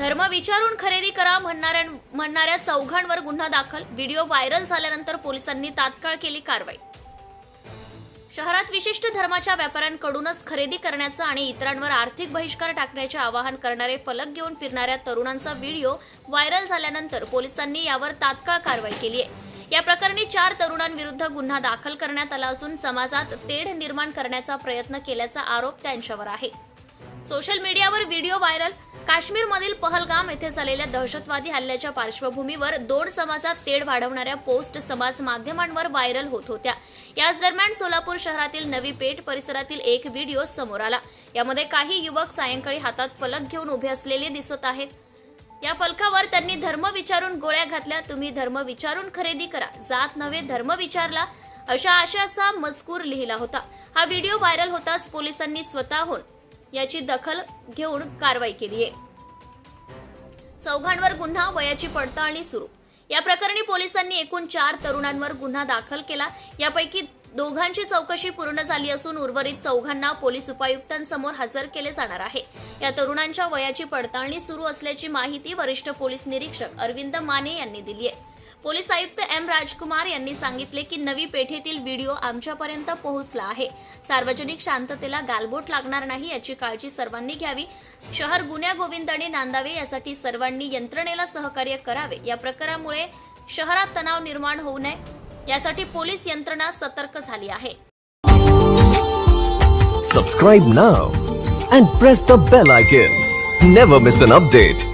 धर्म विचारून खरेदी करा म्हणणाऱ्या म्हणणाऱ्या चौघांवर गुन्हा दाखल. व्हिडिओ व्हायरल झाल्यानंतर पोलिसांनी तात्काळ केली कारवाई. शहरात विशिष्ट धर्माच्या व्यापाऱ्यांकडूनच खरेदी करण्याचं आणि इतरांवर आर्थिक बहिष्कार टाकण्याचे आवाहन करणारे फलक घेऊन फिरणाऱ्या तरुणांचा व्हिडिओ व्हायरल झाल्यानंतर पोलिसांनी यावर तात्काळ कारवाई केली आहे. या प्रकरणी चार तरुणांविरुद्ध गुन्हा दाखल करण्यात आला असून समाजात तेढ निर्माण करण्याचा प्रयत्न केल्याचा आरोप त्यांच्यावर आहे. सोशल मीडियावर व्हिडिओ व्हायरल. काश्मीरमधील पहलगाम येथे झालेल्या दहशतवादी हल्ल्याच्या पार्श्वभूमीवर दोन समाजात तेढ वाढवणाऱ्या पोस्ट समाज माध्यमांवर व्हायरल होत होत्या. याच दरम्यान सोलापूर शहरातील नवी पेठ परिसरातील एक व्हिडिओ समोर आला. यामध्ये काही युवक सायंकाळी हातात फलक घेऊन उभे असलेले दिसत आहेत. या फलकावर त्यांनी धर्म विचारून गोळ्या घातल्या. तुम्ही धर्म विचारून खरेदी करा. जात नव्हे धर्म विचारला. अशा आशयाचा मजकूर लिहिला होता. हा व्हिडिओ व्हायरल होताच पोलिसांनी स्वतःहून याची दखल घेऊन कारवाई केली आहे. चौघांवर गुन्हा वयाची पडताळणी सुरू. या प्रकरणी पोलिसांनी एकूण चार तरुणांवर गुन्हा दाखल केला. यापैकी दोघांची चौकशी पूर्ण झाली असून उर्वरित चौघांना पोलीस उपायुक्तांसमोर हजर केले जाणार आहे. या तरुणांच्या वयाची पडताळणी सुरू असल्याची माहिती वरिष्ठ पोलीस निरीक्षक अरविंद माने यांनी दिली आहे. पोलीस आयुक्त एम राजकुमार यांनी सांगितले की नवी पेठेतील व्हिडिओ आमच्यापर्यंत पोहोचला आहे. सार्वजनिक शांततेला गालबोट लागणार नाही याची काळजी सर्वांनी घ्यावी. शहर गुन्ह्या गोविंदाने नांदावे यासाठी सर्वांनी यंत्रणेला सहकार्य करावे. या प्रकारामुळे शहरात तणाव निर्माण होऊ नये. यासाठी पोलीस यंत्रणा सतर्क झाली आहे. Subscribe now and press the bell icon never miss an update